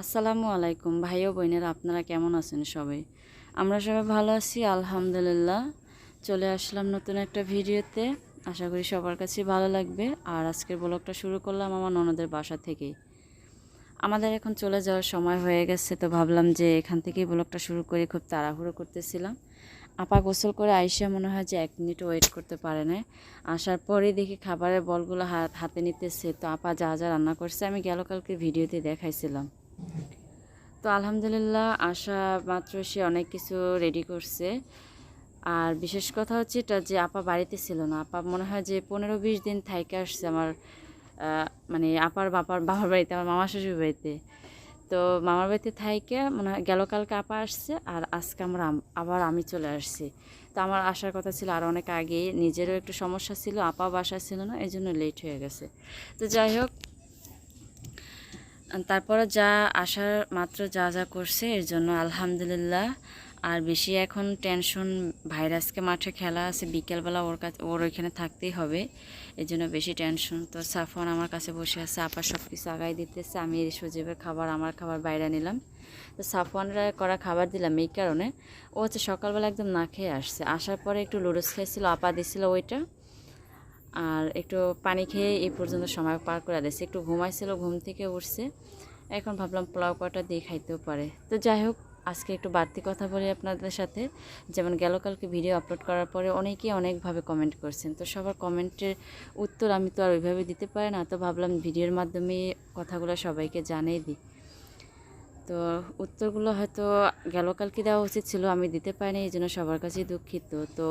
আসসালামু আলাইকুম। ভাই ও বোনেরা আপনারা কেমন আছেন সবাই? আমরা সবাই ভালো আছি, আলহামদুলিল্লাহ। চলে আসলাম নতুন একটা ভিডিওতে। আশা করি সবার কাছে ভালো লাগবে। আর আজকের ব্লগটা শুরু করলাম আমার ননদের বাসা থেকেই। আমাদের এখন চলে যাওয়ার সময় হয়ে গেছে, তো ভাবলাম যে এখান থেকেই ব্লগটা শুরু করে খুব তাড়াহুড়ো করতেছিলাম। আপা গোসল করে আইসা মনে হয় যে এক মিনিট ওয়েট করতে পারে না আসার পরেই দেখি খাবারের বলগুলো হাতে নিতেছে। তো আপা যা যা রান্না করছে আমি গেল কালকে ভিডিওতে দেখাইছিলাম। তো আলহামদুলিল্লাহ আসা মাত্র সে অনেক কিছু রেডি করছে। আর বিশেষ কথা হচ্ছে এটা যে আপা বাড়িতে ছিল না, আপা মনে হয় যে পনেরো বিশ দিন থাইকে আসছে আমার মানে আপার বাপার, বাবার বাড়িতে, আমার মামা শ্বশুর বাড়িতে। তো মামার বাড়িতে থাইকে মনে হয় গেল কালকে আপা আসছে আর আজকে আমরা আবার আমি চলে আসছি। তো আমার আসার কথা ছিল আর অনেক আগে নিজেরও একটু সমস্যা ছিল আপা বাসা ছিল না এই জন্য লেট হয়ে গেছে। তো যাই হোক তারপরে যা আসার মাত্র যা যা করছে, এর জন্য আলহামদুলিল্লাহ। আর বেশি এখন টেনশন ভাইরাসকে মাঠে খেলা আছে, বিকেলবেলা ওর কাছে ওর ওইখানে থাকতেই হবে। এই জন্য বেশি টেনশন তো সাফওয়ান আমার কাছে বসে আছে, আপা সব কিছু আগাই দিতেছে, আমি সজীবের খাবার, আমার খাবার বাইরে নিলাম। তো সাফওয়ানরা করা খাবার দিলাম এই কারণে। ও হচ্ছে সকালবেলা একদম না খেয়ে আসছে। আসার পরে একটু লুডোস খেয়েছিল আপা দিছিল ওইটা। আর একটু পানি খেয়ে এই পর্যন্ত সময় পার করে দিয়েছে। একটু ঘুমাইছিল, ঘুম থেকে উঠছে। এখন ভাবলাম পোলাও কটা দিয়ে খাইতেও পারে। তো যাই হোক, আজকে একটু বাড়তি কথা বলি আপনাদের সাথে। যেমন গেল কালকে ভিডিও আপলোড করার পরে অনেকেই অনেকভাবে কমেন্ট করছেন। তো সবার কমেন্টের উত্তর আমি তো আর ওইভাবে দিতে পারি না। তো ভাবলাম ভিডিওর মাধ্যমে কথাগুলো সবাইকে জানিয়ে দিই। তো উত্তরগুলো হয়তো গেল কালকে দেওয়া উচিত ছিল, আমি দিতে পারিনি, এই জন্য সবার কাছেই দুঃখিত। তো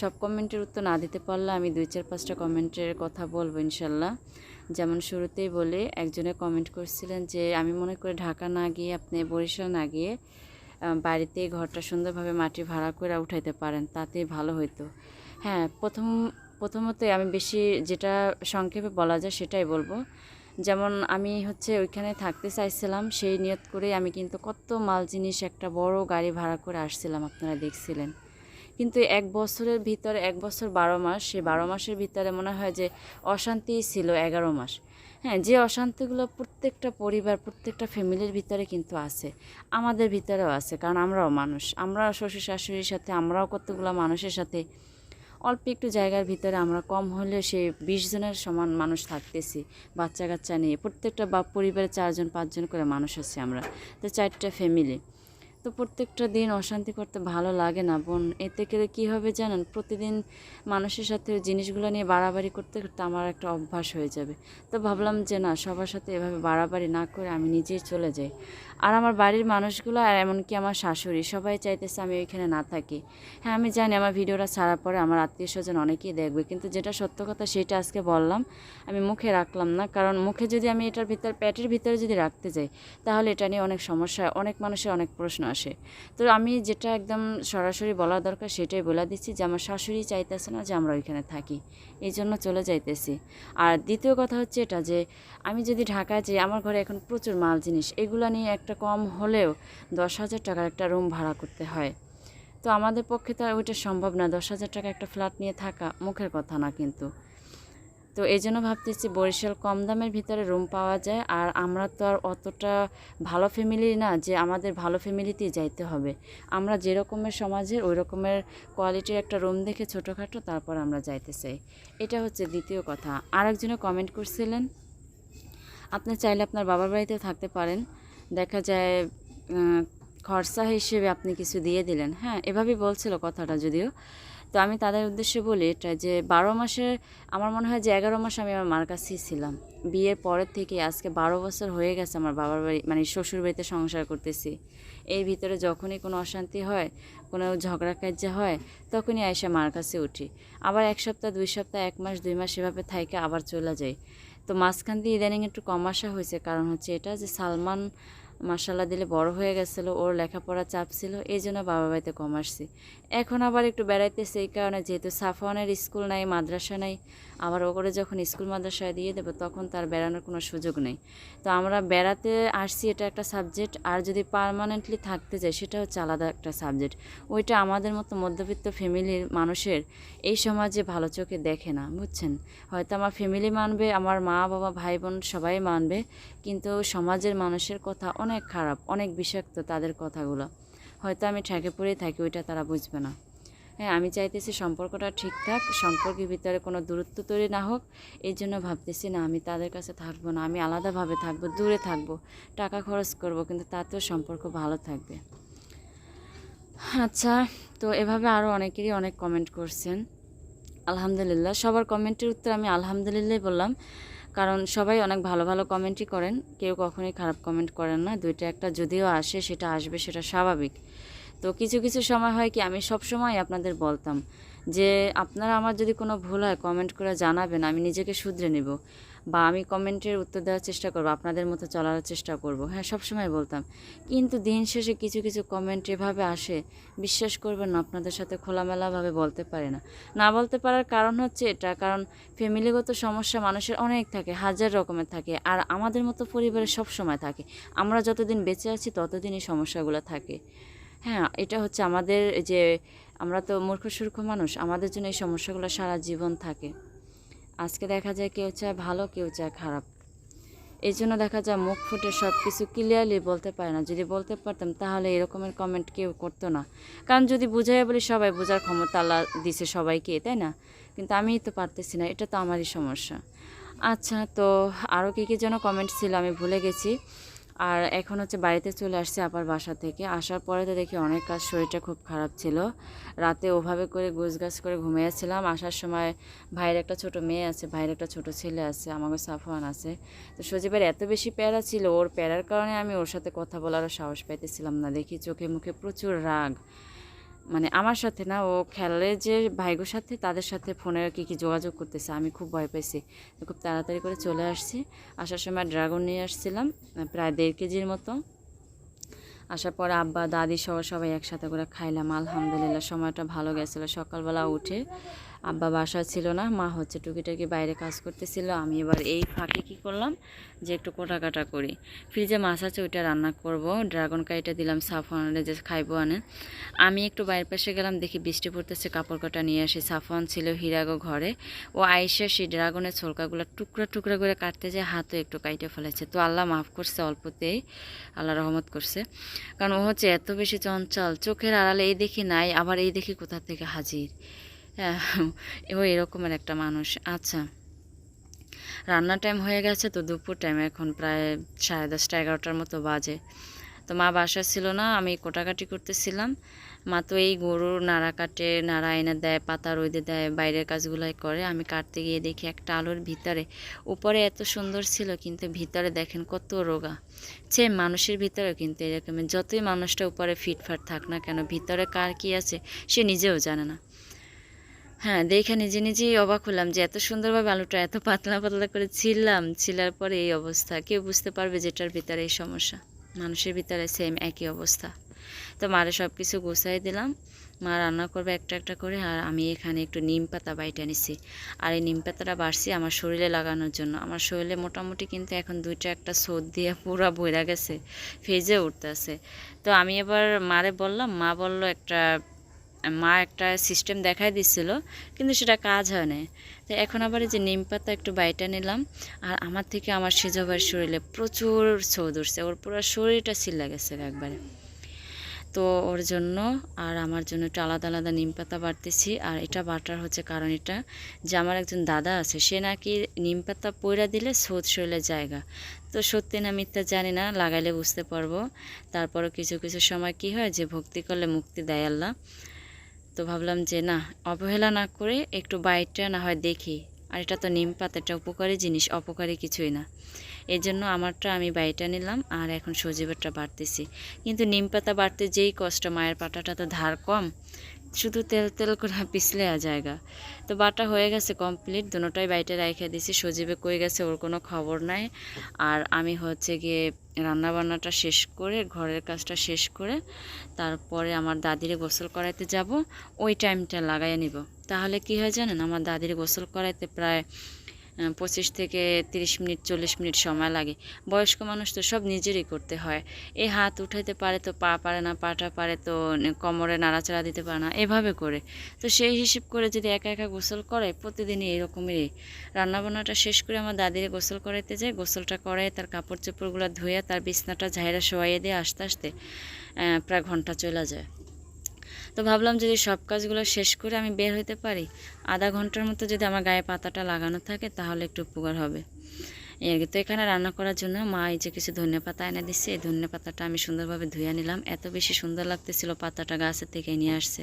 সব কমেন্টের উত্তর না দিতে পারলে আমি দুই চার পাঁচটা কমেন্টের কথা বলব ইনশাল্লাহ। যেমন শুরুতেই বলে, একজনে কমেন্ট করছিলেন যে, আমি মনে করি ঢাকা না গিয়ে আপনি বরিশাল না গিয়ে বাড়িতে ঘরটা সুন্দরভাবে মাটি ভাড়া করে উঠাইতে পারেন, তাতেই ভালো হইতো। হ্যাঁ প্রথম, প্রথমত আমি বেশি যেটা সংক্ষেপে বলা যায় সেটাই বলব। যেমন আমি হচ্ছে ওইখানে থাকতে চাইছিলাম, সেই নিয়ত করে আমি কিন্তু কত মাল জিনিস একটা বড় গাড়ি ভাড়া করে আসছিলাম, আপনারা দেখছিলেন। কিন্তু এক বছরের ভিতরে, এক বছর বারো মাস, সেই বারো মাসের ভিতরে মনে হয় যে অশান্তিই ছিল এগারো মাস। হ্যাঁ যে অশান্তিগুলো প্রত্যেকটা পরিবার, প্রত্যেকটা ফ্যামিলির ভিতরে কিন্তু আছে, আমাদের ভিতরেও আছে, কারণ আমরাও মানুষ। আমরা শ্বশুর শাশুড়ির সাথে, আমরাও কতগুলো মানুষের সাথে অল্প একটু জায়গার ভিতরে আমরা কম হলেও সে বিশ জনের সমান মানুষ থাকতেছি বাচ্চা কাচ্চা নিয়ে। প্রত্যেকটা বা পরিবারে চারজন, পাঁচজন করে মানুষ আছে আমরা। তো চারটা ফ্যামিলি তো প্রত্যেকটা দিন অশান্তি করতে ভালো লাগে না, বোন। এতে করে কী হবে জানেন? প্রতিদিন মানুষের সাথে জিনিসগুলো নিয়ে বাড়াবাড়ি করতে করতে আমার একটা অভ্যাস হয়ে যাবে। তো ভাবলাম যে না, সবার সাথে এভাবে বাড়াবাড়ি না করে আমি নিজেই চলে যাই। আর আমার বাড়ির মানুষগুলো আর এমনকি আমার শাশুড়ি, সবাই চাইতেছে আমি ওইখানে না থাকি। হ্যাঁ আমি জানি আমার ভিডিওটা ছাড়ার পরে আমার আত্মীয় স্বজন অনেকেই দেখবে, কিন্তু যেটা সত্য কথা সেটা আজকে বললাম, আমি মুখে রাখলাম না। কারণ মুখে যদি আমি এটার ভিতর প্যাটের ভিতরে যদি রাখতে যাই, তাহলে এটা নিয়ে অনেক সমস্যা, অনেক মানুষের অনেক প্রশ্ন আসে। তো আমি যেটা একদম সরাসরি বলা দরকার সেটাই বলে দিচ্ছি যে আমার শাশুড়ি চাইতেছে না যে আমরা ওইখানে থাকি, এই জন্য চলে যাইতেছি। আর দ্বিতীয় কথা হচ্ছে এটা যে, আমি যদি ঢাকায় যাই, আমার ঘরে এখন প্রচুর মাল জিনিস, এগুলো নিয়ে একটা কম হলেও দশ হাজার টাকার একটা রুম ভাড়া করতে হয়। তো আমাদের পক্ষে তো ওইটা সম্ভব না, দশ হাজার টাকা একটা ফ্ল্যাট নিয়ে থাকা মুখের কথা না কিন্তু। তো এই জন্য ভাবতেছি বরিশাল কম দামের ভিতরে রুম পাওয়া যায় আর আমরা তো আর অতটা ভালো ফ্যামিলি না যে আমাদের ভালো ফ্যামিলিতেই যাইতে হবে। আমরা যে রকমের সমাজের ওই রকমের কোয়ালিটির একটা রুম দেখে ছোটোখাটো তারপর আমরা যাইতে চাই। এটা হচ্ছে দ্বিতীয় কথা। আরেকজনে কমেন্ট করছিলেন, আপনি চাইলে আপনার বাবার বাড়িতে থাকতে পারেন। দেখা যায় খরচা হিসেবে আপনি কিছু দিয়ে দিলেন। হ্যাঁ এভাবেই বলছিল কথাটা যদিও। তো আমি তাদের উদ্দেশ্যে বলি এটা যে, বারো মাসে আমার মনে হয় যে এগারো মাস আমি আমার মার কাছেই ছিলাম। বিয়ের পরের থেকে আজকে বারো বছর হয়ে গেছে আমার বাবার বাড়ি মানে শ্বশুর বাড়িতে সংসার করতেছি। এর ভিতরে যখনই কোনো অশান্তি হয়, কোনো ঝগড়া কাজ্যা হয়, তখনই আয়সা মার কাছে উঠি। আবার এক সপ্তাহ, দুই সপ্তাহ, এক মাস, দুই মাস এভাবে থাইকে আবার চলে যাই। তো মাঝখান দিয়ে ইদানিং একটু কম আসা হয়েছে। কারণ হচ্ছে এটা যে সালমান মাসাল্লা দিলে বড় হয়ে গেছিল, ওর লেখাপড়া চাপ ছিল, এই জন্য বাবা বাড়িতে কম আসছি। এখন আবার একটু বেড়াইতেছে, এই কারণে যেহেতু সাফওয়ানের স্কুল নাই, মাদ্রাসা নাই আবার ও করে যখন স্কুল মাদ্রাসায় দিয়ে দেবো, তখন তার বেড়ানোর কোনো সুযোগ নেই। তো আমরা বেড়াতে আসছি এটা একটা সাবজেক্ট, আর যদি পার্মানেন্টলি থাকতে যাই, সেটা হচ্ছে আলাদা একটা সাবজেক্ট। ওইটা আমাদের মতো মধ্যবিত্ত ফ্যামিলির মানুষের এই সমাজে ভালো চোখে দেখে না, বুঝছেন? হয়তো আমার ফ্যামিলি মানবে, আমার মা বাবা ভাই বোন সবাই মানবে, কিন্তু সমাজের মানুষের কথা অনেক খারাপ, অনেক বিষাক্ত তাদের কথাগুলো। হয়তো আমি ঠেকে পড়েই থাকি, ওইটা তারা বুঝবে না। হ্যাঁ আমি চাইতেছি সম্পর্কটা ঠিকঠাক সম্পর্কের ভিতরে কোনো দূরত্ব তৈরি না হোক। এই জন্য ভাবতেছি, না, আমি তাদের কাছে থাকব না, আমি আলাদাভাবে থাকব, দূরে থাকব, টাকা খরচ করব, কিন্তু তাতেও সম্পর্ক ভালো থাকবে। আচ্ছা তো এভাবে আরও অনেকেরই অনেক কমেন্ট করছেন। আলহামদুলিল্লাহ, সবার কমেন্টের উত্তর আমি আলহামদুলিল্লাহ বললাম। কারণ সবাই অনেক ভালো ভালো কমেন্টই করেন, কেউ কখনোই খারাপ কমেন্ট করেন না। দুইটা একটা যদিও আসে, সেটা আসবে, সেটা স্বাভাবিক। তো কিছু কিছু সময় হয় কি, আমি সব সময় আপনাদের বলতাম যে, আপনারা আমার যদি কোনো ভুল হয় কমেন্ট করে জানাবেন, আমি নিজেকে শুধরে নেব বা আমি কমেন্টের উত্তর দেওয়ার চেষ্টা করব, আপনাদের মতো চলার চেষ্টা করব। হ্যাঁ সব সময় বলতাম। কিন্তু দিন শেষে কিছু কিছু কমেন্ট এভাবে আসে, বিশ্বাস করবেন না, আপনাদের সাথে খোলামেলাভাবে বলতে পারে না। না বলতে পারার কারণ হচ্ছে এটা, কারণ ফ্যামিলিগত সমস্যা মানুষের অনেক থাকে, হাজার রকমের থাকে, আর আমাদের মতো পরিবারে সব সময় থাকে। আমরা যতদিন বেঁচে আছি ততদিন এই সমস্যাগুলো থাকে। হ্যাঁ এটা হচ্ছে আমাদের যে আমরা তো মূর্খ, সূর্খ মানুষ, আমাদের জন্য এই সমস্যাগুলো সারা জীবন থাকে। আজকে দেখা যায় কেউ চায় ভালো, কেউ চায় খারাপ। এই জন্য দেখা যায় মুখ ফুটে সব কিছু ক্লিয়ারলি বলতে পারে না। যদি বলতে পারতাম, তাহলে এরকমের কমেন্ট কেউ করতো না। কারণ যদি বুঝাই বলি, সবাই বোঝার ক্ষমতা আল্লাহ দিছে সবাইকে, তাই না? কিন্তু আমিই তো পারতেছি না, এটা তো আমারই সমস্যা। আচ্ছা তো আরও কী কী যেন কমেন্ট ছিল, আমি ভুলে গেছি। আর এখন হচ্ছে বাড়িতে চলে আসছে আবার বাসা থেকে। আসার পরে তো দেখি অনেক কাজ, শরীরটা খুব খারাপ ছিল। রাতে ওভাবে করে গোছগাছ করে ঘুমিয়েছিলাম। আসার সময় ভাইয়ের একটা ছোট মেয়ে আছে, ভাইয়ের একটা ছোট ছেলে আছে, আমাকে সাফওয়ান আছে। তো সজীবের এত বেশি প্যারা ছিল, ওর প্যারার কারণে আমি ওর সাথে কথা বলারও সাহস পাইতেছিলাম না। দেখি চোখে মুখে প্রচুর রাগ। মানে আমার সাথে না, ও খেলে যে ভাইগোর সাথে, তাদের সাথে ফোনে কি কি যোগাযোগ করতেছে, আমি খুব ভয় পাইছি। খুব তাড়াতাড়ি করে চলে আসছি। আসার সময় ড্রাগন নিয়ে আসছিলাম, প্রায় দেড় কেজির মতো। আসার পর আব্বা, দাদি সহ সবাই একসাথে করে খাইলাম। আলহামদুলিল্লাহ, সময়টা ভালো গেছিল। সকালবেলা উঠে আব্বা বাসা ছিল না, মা হচ্ছে টুকিটাকি বাইরে কাজ করতেছিল। আমি এবার এই ফাঁকে কি করলাম যে একটু কোটা কাটা করি। ফ্রিজে মাছ আছে, ওইটা রান্না করব। ড্রাগন কাইটা দিলাম সাফওয়ানের যে খাইবো আনে। আমি একটু বাইরের পাশে গেলাম, দেখি বৃষ্টি পড়তেছে, কাপড় কাটা নিয়ে আসি। সাফওয়ান ছিল হিরাগো ঘরে। ও আইসা সেই ড্রাগনের ছোলকাগুলো টুকরা টুকরা করে কাটতে যে হাতও একটু কাইটে ফেলেছে। তো আল্লাহ মাফ করছে, অল্পতেই আল্লাহ রহমত করছে। কারণ ও হচ্ছে এত বেশি চঞ্চল, চোখের আড়ালে এই দেখি নাই, আবার এই দেখি কোথা থেকে হাজির? ও এরকমের একটা মানুষ। আচ্ছা রান্নার টাইম হয়ে গেছে তো দুপুর টাইম এখন প্রায় সাড়ে দশটা, এগারোটার মতো বাজে। তো মা বাসা ছিল না, আমি কোটাকাটি করতেছিলাম। মা তো এই গরুর নাড়া কাটে, নাড়া এনে দেয়, পাতা রোদে দেয়, বাইরের কাজগুলাই করে। আমি কাটতে গিয়ে দেখি একটা আলোর ভিতরে, উপরে এত সুন্দর ছিল, কিন্তু ভিতরে দেখেন কত রোগা। সে মানুষের ভিতরে কিন্তু এরকম যতই মানুষটা উপরে ফিটফাট থাক না কেন, ভিতরে কার কি আছে, সে নিজেও জানে না। হ্যাঁ দেখে নিজে নিজেই অবাক হলাম যে এত সুন্দরভাবে আলুটা এত পাতলা পাতলা করে ছিললাম, ছিলার পরে এই অবস্থা। কেউ বুঝতে পারবে যেটার ভিতরে এই সমস্যা। মানুষের ভিতরে সেম একই অবস্থা। তো মারে সব কিছু গুছাই দিলাম। মা রান্না করবে একটা একটা করে, আর আমি এখানে একটু নিম পাতা বাইটে নিছি। আর এই নিম পাতাটা বাড়ছি আমার শরীরে লাগানোর জন্য। আমার শরীরে মোটামুটি কিন্তু এখন দুইটা একটা সোদ দিয়ে পুরা বইরা গেছে ফেজে উঠতেছে। তো আমি এবার মারে বললাম, মা বলল একটা মা একটা সিস্টেম দেখাই দিচ্ছিল কিন্তু সেটা কাজ হয় না তো এখন আবার এই যে নিম পাতা একটু বাইটা নিলাম, আর আমার থেকে আমার সেজবার শরীরে প্রচুর ছৌ উঠছে ওর পুরো শরীরটা চিল্লা গেছে একবারে। তো ওর জন্য আর আমার জন্য একটু আলাদা আলাদা নিম পাতা বাড়তেছি, আর এটা বাটার হচ্ছে কারণ এটা যে আমার একজন দাদা আছে, সে নাকি নিম পাতা পয়রা দিলে সোদ শরীরের জায়গা। তো সত্যি না মিথ্যা জানি না, লাগাইলে বুঝতে পারব। তারপরও কিছু কিছু সময় কি হয় যে ভক্তি করলে মুক্তি দেয় আল্লাহ। তো ভাবলাম যে না, অবহেলা না করে একটু বাইটটা না হয় দেখি। আর এটা তো নিম পাতা, এটা উপকারী জিনিস, অপকারী কিছুই না। এই জন্য আমারটা আমি বাইটা নিলাম আর এখন সজীবেরটা বাড়তেছি। কিন্তু নিম পাতা বাড়তে যেই কষ্ট, মায়ের পাটাটা তো ধার কম শুধু তেল তেল করে পিছলে আ জায়গা। তো বাটা হয়ে গেছে কমপ্লিট দুটোই বাইটে রেখে দিছি সজীবে কই গেছে ওর কোনো খবর নাই। আর আমি হচ্ছে গিয়ে রান্না বান্নাটা শেষ করে, ঘরের কাজটা শেষ করে তারপরে আমার দাদিরে গোসল করাইতে যাব। ওই টাইমটা লাগাইয়া নিব। তাহলে কি হয় জানেন? আমার দাদির গোসল করাইতে প্রায় পঁচিশ থেকে তিরিশ মিনিট, চল্লিশ মিনিট সময় লাগে। বয়স্ক মানুষ তো সব নিজেরই করতে হয়। এই হাত উঠাইতে পারে তো, পা পারে না, পাটা পারে তো কোমরে নাড়াচাড়া দিতে পারে না, এভাবে করে। তো সেই হিসেব করে যদি একা একা গোসল করে, প্রতিদিনই এরকমই রান্নাবান্নাটা শেষ করে আমার দাদিরে গোসল করাইতে যায় গোসলটা করায় তার কাপড় চোপড়গুলো ধুয়ে তার বিছনাটা ঝাইরা শোয়াইয়ে দিয়ে আস্তে আস্তে প্রায় ঘণ্টা চলে যায়। তো ভাবলাম যদি সব কাজগুলো শেষ করে আমি বের হইতে পারি, আধা ঘণ্টার মতো যদি আমার গায়ে পাতাটা লাগানো থাকে তাহলে একটু উপকার হবে। এই তো এখানে রান্না করার জন্য মা এই যে কিছু ধনে পাতা এনে দিচ্ছে এই ধনে পাতাটা আমি সুন্দরভাবে ধুয়ে নিলাম। এত বেশি সুন্দর লাগতেছিল পাতাটা গাছের থেকে নিয়ে আসছে।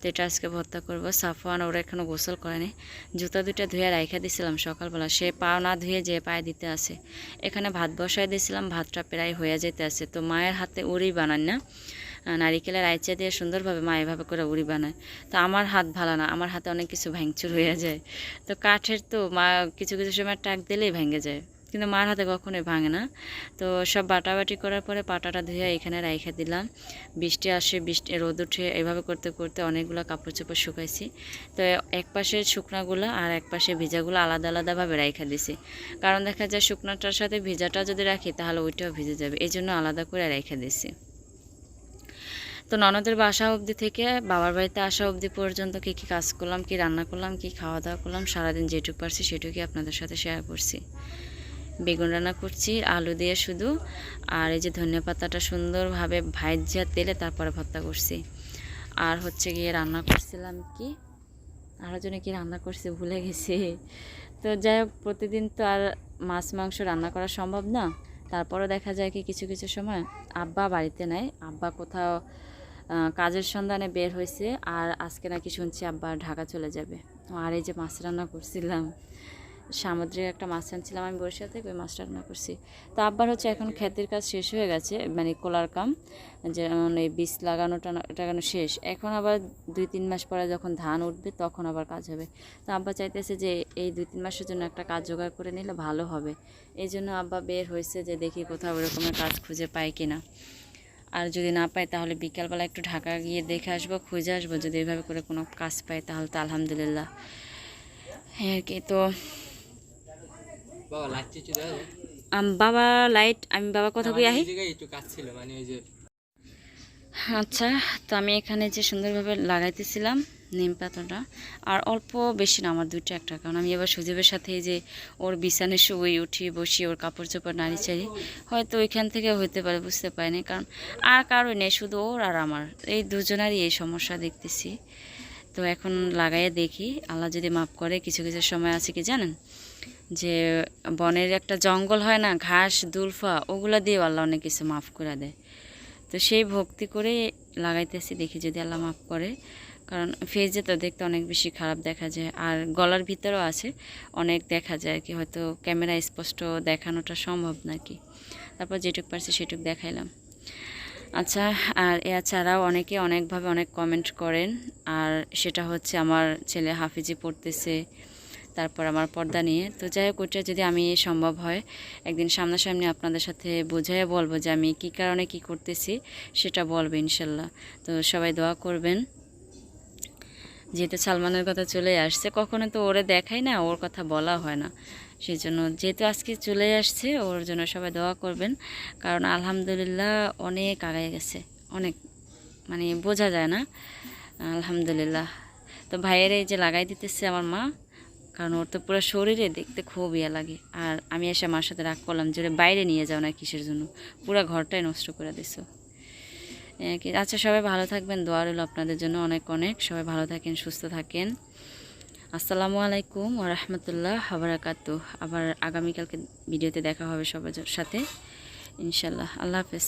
তো এটা আজকে ভর্তা করব। সাফওয়ান ওরা এখনও গোসল করেনি। জুতা দুইটা ধুয়ে রাইখা দিছিলাম সকালবেলা। সে পা না ধুয়ে যে পায়ে দিতে আসে এখানে ভাত বসায় দিয়েছিলাম, ভাতটা প্রায় হয়ে যেতে আছে। তো মায়ের হাতে উড়ি বানান না। নারিকেলের আইচা দিয়ে সুন্দরভাবে মা এভাবে করে উড়ি বানায়। তো আমার হাত ভালো না, আমার হাতে অনেক কিছু ভ্যাংচুর হয়ে যায়। তো কাঠের তো মা কিছু কিছু সময় টাক দিলেই ভেঙে যায়, কিন্তু মার হাতে কখনোই ভাঙে না। তো সব বাটাবাটি করার পরে পাটাটা ধুয়ে এখানে রাইখা দিলাম। বৃষ্টি আসে, বৃষ্টি, রোদ উঠে এভাবে করতে করতে অনেকগুলো কাপড় চোপড় শুকাইছি। তো এক পাশে শুকনাগুলো আর এক পাশে ভিজাগুলো আলাদা আলাদাভাবে রাইখা দিছি। কারণ দেখা যায় শুকনাটার সাথে ভিজাটা যদি রাখি তাহলে ওইটাও ভিজে যাবে এই জন্য আলাদা করে রাইখা দিছি। তো ননদের বাসা অবধি থেকে বাবার বাড়িতে আসা অবধি পর্যন্ত কী কী কাজ করলাম, কী রান্না করলাম, কী খাওয়া দাওয়া করলাম, সারাদিন যেটুকু পারছি সেটুকুই আপনাদের সাথে শেয়ার করছি। বেগুন রান্না করছি, আলু দিয়ে শুধু, আর এই যে ধনিয়া পাতাটা সুন্দরভাবে ভাইজা তেলে তারপরে ভর্তা করছি। আর হচ্ছে গিয়ে রান্না করছিলাম কি আরও জন্য কি রান্না করছি ভুলে গেছি। তো যাই হোক, প্রতিদিন তো আর মাছ মাংস রান্না করা সম্ভব না। তারপরে দেখা যায় কি কিছু কিছু সময় আব্বা বাড়িতে নেয় আব্বা কোথাও কাজের সন্ধানে বের হয়েছে আর আজকে নাকি শুনছি আব্বা ঢাকা চলে যাবে। আর এই যে মাছ রান্না করছিলাম, সামুদ্রিক একটা মাছ আনছিলাম আমি বরিশাল থেকে, ওই মাছটা রান্না করছি। তো আব্বার হচ্ছে এখন ক্ষেতের কাজ শেষ হয়ে গেছে মানে কোলার কাম, যেমন এই বীজ লাগানোটা টাগানো শেষ? এখন আবার দুই তিন মাস পরে যখন ধান উঠবে তখন আবার কাজ হবে। তো আব্বা চাইতেছে যে এই দুই তিন মাসের জন্য একটা কাজ জোগাড় করে নিলে ভালো হবে। এই জন্য আব্বা বের হয়েছে যে দেখি কোথাও ওরকমের কাজ খুঁজে পাই কিনা। আর যদি না পাই তাহলে বিকালবেলা একটু ঢাকা গিয়ে দেখে আসব খুঁজে আসব। যদি এইভাবে করে কোনো কাজ পাই তাহলে তো আলহামদুলিল্লাহ। হ্যাঁ আর কি তো বাবা লাইট? আম, বাবা লাইট আমি বাবা কথা কই আমার আহি? মানে আচ্ছা তো আমি এখানে যে সুন্দরভাবে লাগাইতেছিলাম নিম পাতাটা। আর অল্প বেশি না, আমার দুইটা একটা, কারণ আমি এবার সুজীবের সাথে যে ওর বিছানে শুয়ে উঠি, বসি, ওর কাপড় চোপড় নাড়ি চাড়ি, হয়তো ওইখান থেকে হইতে পারে, বুঝতে পারিনি, কারণ আর কারোই নেই, শুধু ওর আর আমার। এই দুজনারই এই সমস্যা দেখতেছি। তো এখন লাগাইয়ে দেখি, আল্লাহ যদি মাফ করে, কিছু কিছু সময় আছে কি জানেন? যে বনের একটা জঙ্গল হয় না, ঘাস, দুলফা, ওগুলা দিয়ে আল্লাহ অনেক কিছু মাফ করে দেয়। তো সেই ভক্তি করে লাগাইতেছি, দেখি যদি আল্লাহ মাফ করে। কারণ ফেজে তো দেখতে অনেক বেশি খারাপ দেখা যায়। আর গলার ভিতরেও আছে, অনেক দেখা যায় কি হয়তো ক্যামেরা স্পষ্ট দেখানোটা সম্ভব নাকি। তারপর যেটুক পারছি সেটুক দেখাইলাম। আচ্ছা আর এছাড়াও অনেকে অনেকভাবে অনেক কমেন্ট করেন। আর সেটা হচ্ছে আমার ছেলে হাফিজি পড়তেছে, তারপর আমার পর্দা নিয়ে। তো যাই হোক, ওইটা যদি আমি সম্ভব হয়, একদিন সামনাসামনি আপনাদের সাথে বোঝাই বলব যে আমি কী কারণে কি করতেছি, সেটা বলব ইনশাল্লাহ। তো সবাই দোয়া করবেন। যেহেতু সালমানের কথা চলে আসছে, কখনো তো ওরে দেখাই না, ওর কথা বলা হয় না। সেই জন্য যেহেতু আজকে চলে আসছে, ওর জন্য সবাই দোয়া করবেন। কারণ আলহামদুলিল্লাহ অনেক আগায় গেছে, অনেক মানে বোঝা যায় না, আলহামদুলিল্লাহ। তো ভাইয়ের এই যে লাগাই দিতেছে আমার মা, কারণ ওর তো পুরো শরীরে দেখতে খুব ইয়ে লাগে। আর আমি এসে মার সাথে রাগ করলাম যে বাইরে নিয়ে যাও না কিসের জন্য, পুরো ঘরটাই নষ্ট করে দিছো। আচ্ছা সবাই ভালো থাকবেন। দোয়া রইল আপনাদের জন্য। অনেক অনেক। সবাই ভালো থাকেন, সুস্থ থাকেন। আসসালামু আলাইকুম ও রহমতুল্লাহ আবরাকাতু আবার আগামীকালকে ভিডিওতে দেখা হবে সবার সাথে। ইনশাল্লাহ আল্লাহ হাফেজ।